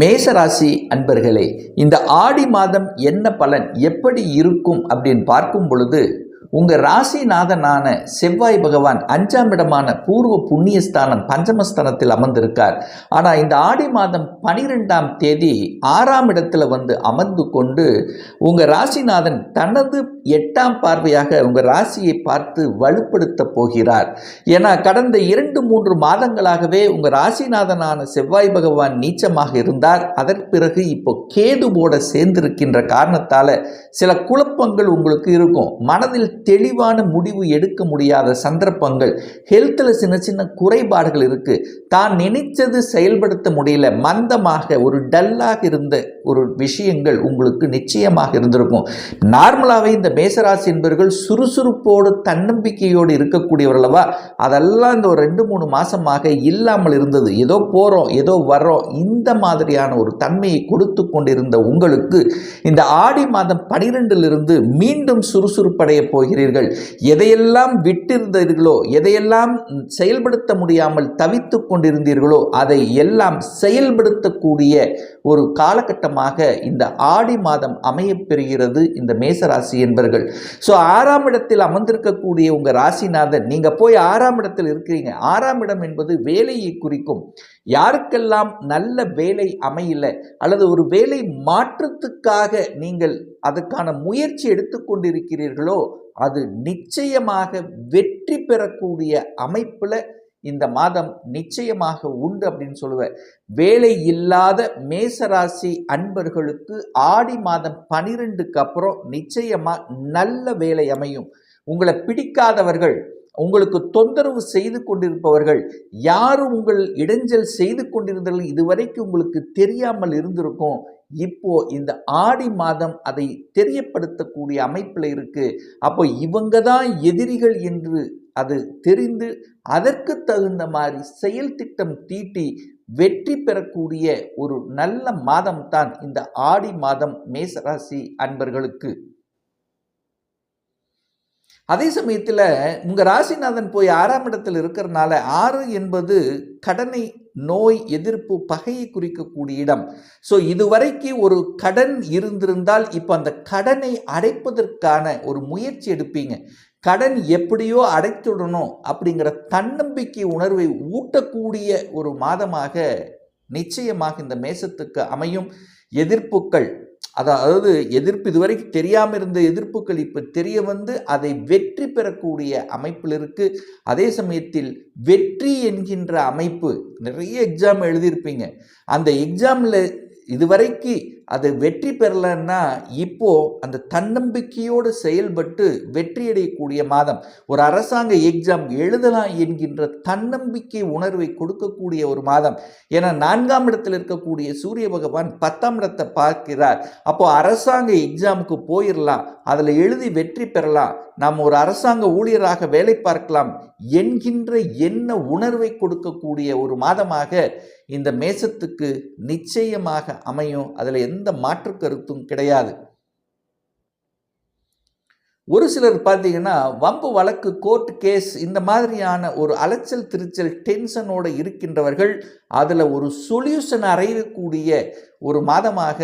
மேசராசி அன்பர்களே இந்த ஆடி மாதம் என்ன பலன் எப்படி இருக்கும் அப்படின்னு பார்க்கும் பொழுது உங்கள் ராசிநாதனான செவ்வாய் பகவான் அஞ்சாம் இடமான பூர்வ புண்ணியஸ்தானம் பஞ்சமஸ்தானத்தில் அமர்ந்திருக்கார். ஆனால் இந்த ஆடி மாதம் பனிரெண்டாம் தேதி ஆறாம் இடத்துல வந்து அமர்ந்து கொண்டு உங்கள் ராசிநாதன் தனது எட்டாம் பார்வையாக உங்கள் ராசியை பார்த்து வலுப்படுத்த போகிறார். ஏன்னா கடந்த இரண்டு மூன்று மாதங்களாகவே உங்கள் ராசிநாதனான செவ்வாய் பகவான் நீச்சமாக இருந்தார். அதற்கு பிறகு இப்போ கேதுவோட சேர்ந்திருக்கின்ற காரணத்தால் சில குழப்பங்கள் உங்களுக்கு இருக்கும். மனதில் தெளிவான முடிவு எடுக்க முடியாத சந்தர்ப்பங்கள். ஹெல்த்தில் சின்ன சின்ன குறைபாடுகள் இருக்குது தான் நினைச்சது செயல்படுத்த முடியல. மந்தமாக ஒரு டல்லாக இருந்த ஒரு விஷயங்கள் உங்களுக்கு நிச்சயமாக இருந்திருக்கும். நார்மலாகவே இந்த மேசராசி என்பவர்கள் சுறுசுறுப்போடு தன்னம்பிக்கையோடு இருக்கக்கூடியவர்களவா அதெல்லாம் இந்த ஒரு ரெண்டு மூணு மாதமாக இல்லாமல் இருந்தது. ஏதோ போகிறோம் ஏதோ வர்றோம். இந்த மாதிரியான ஒரு தன்மையை கொடுத்து கொண்டிருந்த உங்களுக்கு இந்த ஆடி மாதம் பனிரெண்டிலிருந்து மீண்டும் சுறுசுறுப்படைய போகிறீர்கள் எதையெல்லாம் விட்டிருந்தீர்களோ எதையெல்லாம் செயல்படுத்த முடியாமல் தவித்து கொண்டிருந்தீர்களோ அதை எல்லாம் செயல்படுத்தக்கூடிய ஒரு காலகட்டமாக இந்த ஆடி மாதம் அமையப்பெறுகிறது இந்த மேசராசி என்பர்கள். ஸோ ஆறாம் இடத்தில் அமர்ந்திருக்கக்கூடிய உங்கள் ராசிநாதன் நீங்கள் போய் ஆறாம் இடத்தில் இருக்கிறீங்க. ஆறாம் இடம் என்பது வேலையை குறிக்கும். யாருக்கெல்லாம் நல்ல வேலை அமையல அல்லது ஒரு வேலை மாற்றத்துக்காக நீங்கள் அதுக்கான முயற்சி எடுத்துக்கொண்டிருக்கிறீர்களோ அது நிச்சயமாக வெற்றி பெறக்கூடிய அமைப்பில் இந்த மாதம் நிச்சயமாக உண்டு அப்படின்னு சொல்லுவேன் வேலை இல்லாத மேசராசி அன்பர்களுக்கு ஆடி மாதம் பனிரெண்டுக்கு அப்புறம் நிச்சயமாக நல்ல வேலை அமையும். உங்களை பிடிக்காதவர்கள் உங்களுக்கு தொந்தரவு செய்து கொண்டிருப்பவர்கள் யாரும் உங்கள் இடைஞ்சல் செய்து கொண்டிருந்தாலும் இதுவரைக்கும் உங்களுக்கு தெரியாமல் இருந்திருக்கும். இப்போ இந்த ஆடி மாதம் அதை தெரியப்படுத்தக்கூடிய அமைப்பில் இருக்கு. அப்போ இவங்க தான் எதிரிகள் என்று அது தெரிந்து அதற்கு தகுந்த மாதிரி செயல் திட்டம் தீட்டி வெற்றி பெறக்கூடிய ஒரு நல்ல மாதம் தான் இந்த ஆடி மாதம் மேசராசி அன்பர்களுக்கு. அதே சமயத்தில் உங்கள் ராசிநாதன் போய் ஆறாம் இடத்தில் இருக்கிறனால ஆறு என்பது கடனை நோய் எதிர்ப்பு பகையை குறிக்கக்கூடிய இடம். ஸோ இதுவரைக்கு ஒரு கடன் இருந்திருந்தால் இப்போ அந்த கடனை அடைப்பதற்கான ஒரு முயற்சி எடுப்பீங்க. கடன் எப்படியோ அடைத்துடணும் அப்படிங்கிற தன்னம்பிக்கை உணர்வை ஊட்டக்கூடிய ஒரு மாதமாக நிச்சயமாக இந்த மேசத்துக்கு அமையும். எதிர்ப்புகள் அதாவது எதிர்ப்பு இதுவரைக்கும் தெரியாமல் இருந்த எதிர்ப்புகள் இப்போ தெரிய வந்து அதை வெற்றி பெறக்கூடிய அமைப்பில் இருக்குது அதே சமயத்தில் வெற்றி என்கின்ற அமைப்பு நிறைய எக்ஸாம் எழுதியிருப்பீங்க. அந்த எக்ஸாமில் இதுவரைக்கு அது வெற்றி பெறலைன்னா இப்போ அந்த தன்னம்பிக்கையோடு செயல்பட்டு வெற்றியடையக்கூடிய மாதம். ஒரு அரசாங்க எக்ஸாம் எழுதலாம் என்கின்ற தன்னம்பிக்கை உணர்வை கொடுக்கக்கூடிய ஒரு மாதம். ஏன்னா நான்காம் இடத்தில் இருக்கக்கூடிய சூரிய பகவான் பத்தாம் இடத்தை பார்க்கிறார். அப்போ அரசாங்க எக்ஸாமுக்கு போயிடலாம் அதில் எழுதி வெற்றி பெறலாம். நாம் ஒரு அரசாங்க ஊழியராக வேலை பார்க்கலாம் என்கின்ற என்ன உணர்வை கொடுக்கக்கூடிய ஒரு மாதமாக இந்த மேசத்துக்கு நிச்சயமாக அமையும். அதில் எந்த மாற்று கருத்தும் கிடையாது. ஒரு சிலர் பார்த்தீங்கன்னா வம்பு வழக்கு கோர்ட் கேஸ் இந்த மாதிரியான ஒரு அலைச்சல் திருச்சல் டென்ஷனோடு இருக்கின்றவர்கள் அதில் ஒரு சொல்யூஷன் அறையக்கூடிய ஒரு மாதமாக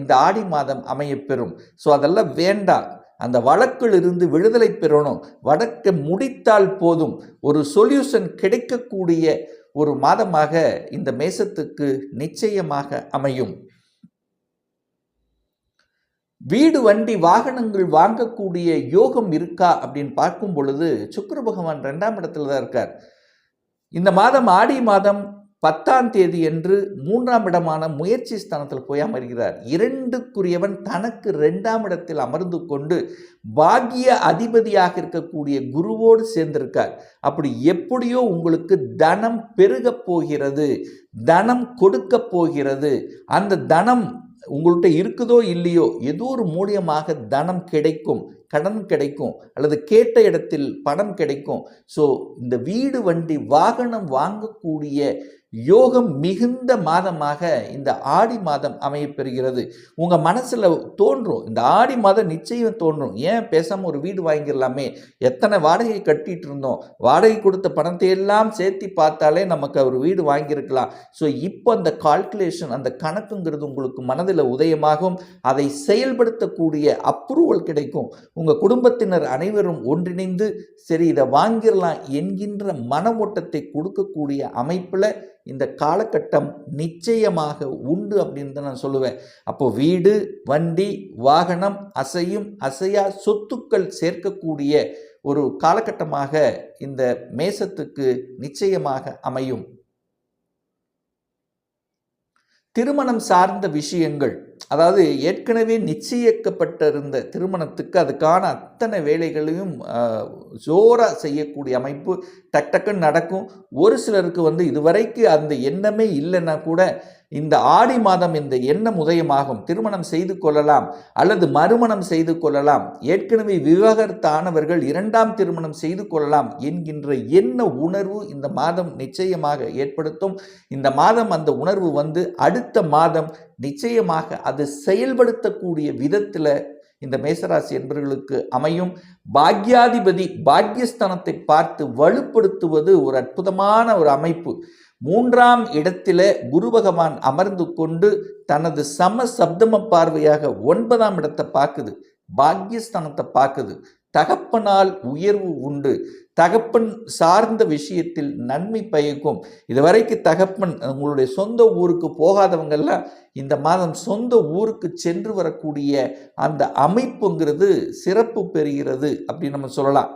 இந்த ஆடி மாதம் அமையப்பெறும். ஸோ அதெல்லாம் வேண்டாம். அந்த வழக்கில் இருந்து விடுதலை பெறணும். வழக்கை முடித்தால் போதும். ஒரு சொல்யூஷன் கிடைக்கக்கூடிய ஒரு மாதமாக இந்த மேசத்துக்கு நிச்சயமாக அமையும். வீடு வண்டி வாகனங்கள் வாங்கக்கூடிய யோகம் இருக்கா அப்படின்னு பார்க்கும் பொழுது சுக்கர பகவான் ரெண்டாம் இடத்துல தான் இருக்கார். இந்த மாதம் ஆடி மாதம் பத்தாம் தேதி என்று மூன்றாம் இடமான முயற்சி ஸ்தானத்தில் போய் அமர்கிறார் இரண்டுக்குரியவன் தனக்கு ரெண்டாம் இடத்தில் அமர்ந்து கொண்டு பாக்கிய அதிபதியாக இருக்கக்கூடிய குருவோடு சேர்ந்திருக்கார். அப்படி எப்படியோ உங்களுக்கு தனம் பெருகப் போகிறது தனம் கொடுக்க போகிறது. அந்த தனம் உங்கள்கிட்ட இருக்குதோ இல்லையோ ஏதோ ஒரு மூலியமாக தனம் கிடைக்கும் கடன் கிடைக்கும் அல்லது கேட்ட இடத்தில் பணம் கிடைக்கும். ஸோ இந்த வீடு வண்டி வாகனம் வாங்கக்கூடிய யோகம் மிகுந்த மாதமாக இந்த ஆடி மாதம் அமையப்பெறுகிறது. உங்கள் மனசில் தோன்றும். இந்த ஆடி மாதம் நிச்சயம் தோன்றும். ஏன் பேசாமல் ஒரு வீடு வாங்கிடலாமே? எத்தனை வாடகை கட்டிட்டு இருந்தோம். வாடகை கொடுத்த பணத்தை எல்லாம் சேர்த்து பார்த்தாலே நமக்கு ஒரு வீடு வாங்கியிருக்கலாம். ஸோ இப்போ அந்த கால்குலேஷன் அந்த கணக்குங்கிறது உங்களுக்கு மனதில் உதயமாகும். அதை செயல்படுத்தக்கூடிய அப்ரூவல் கிடைக்கும். உங்கள் குடும்பத்தினர் அனைவரும் ஒன்றிணைந்து சரி இதை வாங்கிடலாம் என்கின்ற மன ஓட்டத்தை கொடுக்கக்கூடிய அமைப்பில் இந்த காலகட்டம் நிச்சயமாக உண்டு அப்படின்னு தான் நான் சொல்லுவேன். அப்போ வீடு வண்டி வாகனம் அசையும் அசையா சொத்துக்கள் சேர்க்கக்கூடிய ஒரு காலகட்டமாக இந்த மேசத்துக்கு நிச்சயமாக அமையும். திருமணம் சார்ந்த விஷயங்கள். அதாவது ஏற்கனவே நிச்சயிக்கப்பட்டிருந்த திருமணத்துக்கு அதுக்கான அத்தனை வேலைகளையும் ஜோராக செய்யக்கூடிய அமைப்பு டக் டக்குன்னு நடக்கும். ஒரு சிலருக்கு வந்து இதுவரைக்கு அந்த எண்ணமே இல்லைன்னா கூட இந்த ஆடி மாதம் இந்த எண்ணம் உதயமாகும். திருமணம் செய்து கொள்ளலாம் அல்லது மறுமணம் செய்து கொள்ளலாம். ஏற்கனவே விவாகரத்தானவர்கள் இரண்டாம் திருமணம் செய்து கொள்ளலாம் என்கின்ற எண்ண உணர்வு இந்த மாதம் நிச்சயமாக ஏற்படுத்தும். இந்த மாதம் அந்த உணர்வு வந்து அடுத்த மாதம் நிச்சயமாக அது செயல்படுத்தக்கூடிய விதத்தில் இந்த மேசராசி என்பவர்களுக்கு அமையும். பாக்யாதிபதி பாக்யஸ்தானத்தை பார்த்து வலுப்படுத்துவது ஒரு அற்புதமான ஒரு அமைப்பு. மூன்றாம் இடத்தில குரு பகவான் அமர்ந்து கொண்டு தனது சம சப்தம பார்வையாக ஒன்பதாம் இடத்தை பார்க்குது. பாக்யஸ்தானத்தை பார்க்குது. தகப்பனால் உயர்வு உண்டு. தகப்பன் சார்ந்த விஷயத்தில் நன்மை பயக்கும். இதுவரைக்கு தகப்பன் உங்களுடைய சொந்த ஊருக்கு போகாதவங்கெல்லாம் இந்த மாதம் சொந்த ஊருக்கு சென்று வரக்கூடிய அந்த அமைப்புங்கிறது சிறப்பு பெறுகிறது அப்படின்னு நம்ம சொல்லலாம்.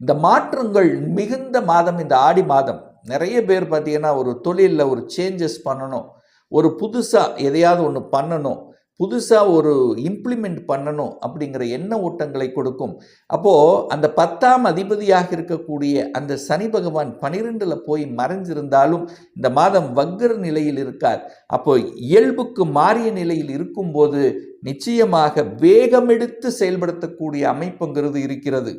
இந்த மாற்றங்கள் மிகுந்த மாதம் இந்த ஆடி மாதம். நிறைய பேர் பார்த்தீங்கன்னா ஒரு தொழிலில் ஒரு சேஞ்சஸ் பண்ணணும். ஒரு புதுசாக எதையாவது ஒன்று பண்ணணும். புதுசாக ஒரு இம்ப்ளிமெண்ட் பண்ணணும் அப்படிங்கிற எண்ண ஓட்டங்களை கொடுக்கும். அப்போது அந்த பத்தாம் அதிபதியாக இருக்கக்கூடிய அந்த சனி பகவான் பனிரெண்டில் போய் மறைஞ்சிருந்தாலும் இந்த மாதம் வக்கர நிலையில் இருக்கார். அப்போ இயல்புக்கு மாறிய நிலையில் இருக்கும்போது நிச்சயமாக வேகமெடுத்து செயல்படுத்தக்கூடிய அமைப்புங்கிறது இருக்கிறது.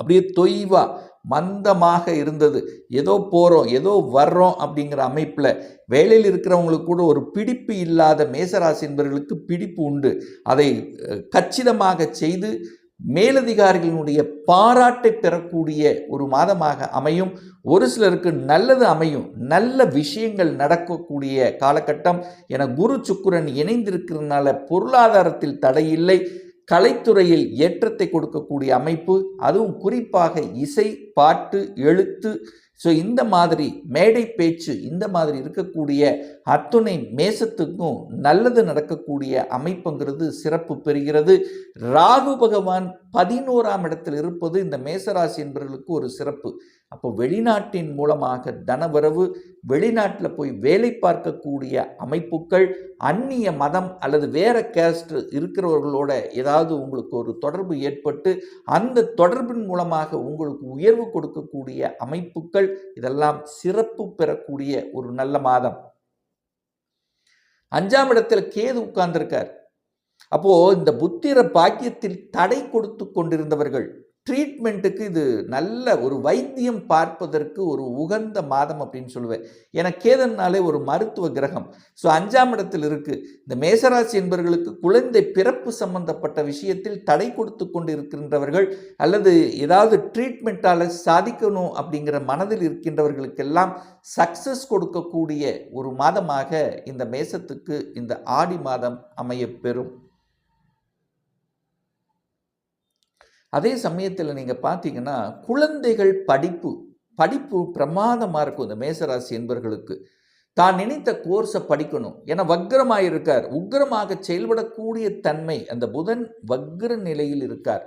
அப்படியே தொய்வாக மந்தமாக இருந்தது. ஏதோ போகிறோம் ஏதோ வர்றோம் அப்படிங்கிற அமைப்பில் வேலையில் இருக்கிறவங்களுக்கு கூட ஒரு பிடிப்பு இல்லாத மேசராசி என்பவர்களுக்கு பிடிப்பு உண்டு. அதை கச்சிதமாக செய்து மேலதிகாரிகளினுடைய பாராட்டை பெறக்கூடிய ஒரு மாதமாக அமையும். ஒரு சிலருக்கு நல்லது அமையும். நல்ல விஷயங்கள் நடக்கக்கூடிய காலகட்டம். என குரு சுக்குரன் இணைந்திருக்கிறதுனால பொருளாதாரத்தில் தடையில்லை. கலைத்துறையில் ஏற்றத்தை கொடுக்கக்கூடிய அமைப்பு அதுவும் குறிப்பாக இசை பாட்டு எழுத்து. ஸோ இந்த மாதிரி மேடை பேச்சு இந்த மாதிரி இருக்கக்கூடிய அத்துணை மேசத்துக்கும் நல்லது நடக்கக்கூடிய அமைப்புங்கிறது சிறப்பு பெறுகிறது. ராகு பகவான் பதினோராம் இடத்தில் இருப்பது இந்த மேசராசி என்பவர்களுக்கு ஒரு சிறப்பு. அப்போ வெளிநாட்டின் மூலமாக தனவரவு வெளிநாட்டில் போய் வேலை பார்க்கக்கூடிய அமைப்புகள் அந்நிய மதம் அல்லது வேற கேஸ்ட் இருக்கிறவர்களோட ஏதாவது உங்களுக்கு ஒரு தொடர்பு ஏற்பட்டு அந்த தொடர்பின் மூலமாக உங்களுக்கு உயர்வு கொடுக்கக்கூடிய அமைப்புகள் இதெல்லாம் சிறப்பு பெறக்கூடிய ஒரு நல்ல மாதம். அஞ்சாம் இடத்துல கேது உட்கார்ந்திருக்கார். அப்போ இந்த புத்திர பாக்கியத்தில் தடை கொடுத்து கொண்டிருந்தவர்கள் ட்ரீட்மெண்ட்டுக்கு இது நல்ல ஒரு வைத்தியம் பார்ப்பதற்கு ஒரு உகந்த மாதம் அப்படின்னு சொல்லுவேன். ஏன்னா கேதன்னாலே ஒரு மருத்துவ கிரகம். ஸோ அஞ்சாம் இடத்தில் இருக்குது இந்த மேசராசி என்பவர்களுக்கு குழந்தை பிறப்பு சம்பந்தப்பட்ட விஷயத்தில் தடை கொடுத்து கொண்டு இருக்கின்றவர்கள் அல்லது ஏதாவது ட்ரீட்மெண்ட்டால் சாதிக்கணும் அப்படிங்கிற மனதில் இருக்கின்றவர்களுக்கெல்லாம் சக்ஸஸ் கொடுக்கக்கூடிய ஒரு மாதமாக இந்த மேசத்துக்கு இந்த ஆடி மாதம் அமையப்பெறும். அதே சமயத்தில் நீங்கள் பார்த்தீங்கன்னா குழந்தைகள் படிப்பு படிப்பு பிரமாதமாக இருக்கும் இந்த மேசராசி என்பர்களுக்கு. தான் நினைத்த கோர்ஸை படிக்கணும். ஏன்னா வக்ரமாக இருக்கார். உக்ரமாக செயல்படக்கூடிய தன்மை அந்த புதன் வக்ர நிலையில் இருக்கார்.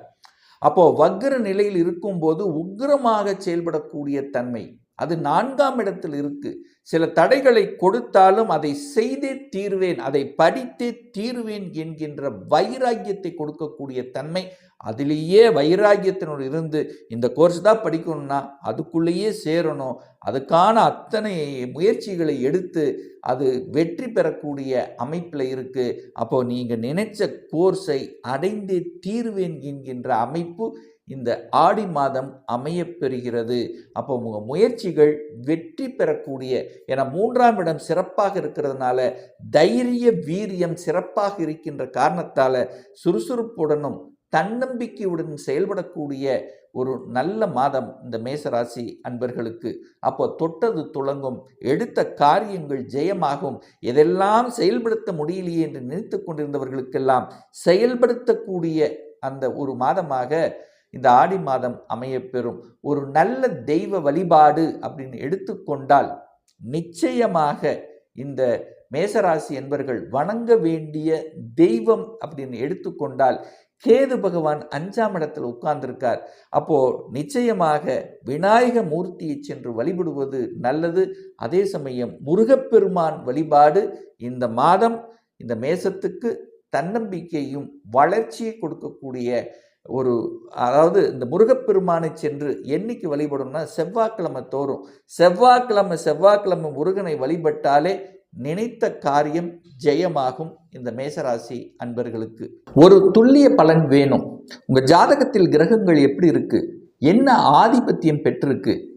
அப்போது வக்ர நிலையில் இருக்கும்போது உக்ரமாக செயல்படக்கூடிய தன்மை அது நான்காம் இடத்தில் இருக்கு. சில தடைகளை கொடுத்தாலும் அதை செய்தே தீர்வேன் அதை படித்தே தீர்வேன் என்கின்ற வைராக்கியத்தை கொடுக்கக்கூடிய தன்மை அதுலேயே வைராகியத்தினோடு இருந்து இந்த கோர்ஸ் தான் படிக்கணும்னா அதுக்குள்ளேயே சேரணும். அதுக்கான அத்தனை முயற்சிகளை எடுத்து அது வெற்றி பெறக்கூடிய அமைப்பில் இருக்குது அப்போ நீங்கள் நினைச்ச கோர்ஸை அடைந்தே தீர்வேன் என்கின்ற அமைப்பு இந்த ஆடி மாதம் அமைய பெறுகிறது அப்போ உங்கள் முயற்சிகள் வெற்றி பெறக்கூடிய ஏன்னா மூன்றாம் இடம் சிறப்பாக இருக்கிறதுனால தைரிய வீரியம் சிறப்பாக இருக்கின்ற காரணத்தால் சுறுசுறுப்புடனும் தன்னம்பிக்கையுடன் செயல்படக்கூடிய ஒரு நல்ல மாதம் இந்த மேசராசி அன்பர்களுக்கு. அப்போ தொட்டது துளங்கும் எடுத்த காரியங்கள் ஜெயமாகும். எதெல்லாம் செயல்படுத்த முடியலையே என்று நினைத்து கொண்டிருந்தவர்களுக்கெல்லாம் செயல்படுத்தக்கூடிய அந்த ஒரு மாதமாக இந்த ஆடி மாதம் அமையப்பெறும். ஒரு நல்ல தெய்வ வழிபாடு அப்படின்னு எடுத்துக்கொண்டால் நிச்சயமாக இந்த மேசராசி என்பர்கள் வணங்க வேண்டிய தெய்வம் அப்படின்னு எடுத்துக்கொண்டால் கேது பகவான் அஞ்சாம் இடத்தில் உட்கார்ந்திருக்கார். அப்போ நிச்சயமாக விநாயக மூர்த்தியை சென்று வழிபடுவது நல்லது. அதே சமயம் முருகப்பெருமான் வழிபாடு இந்த மாதம் இந்த மேசத்துக்கு தன்னம்பிக்கையும் வளர்ச்சியை கொடுக்கக்கூடிய ஒரு அதாவது இந்த முருகப்பெருமானை சென்று என்னைக்கு வழிபடணும்னா செவ்வாய்க்கிழமை தோறும். செவ்வாய்க்கிழமை செவ்வாய்க்கிழமை முருகனை வழிபட்டாலே நினைத்த காரியம் ஜெயமாகும் இந்த மேசராசி அன்பர்களுக்கு. ஒரு துல்லிய பலன் வேணும். உங்கள் ஜாதகத்தில் கிரகங்கள் எப்படி இருக்கு? என்ன ஆதிபத்தியம் பெற்றிருக்கு?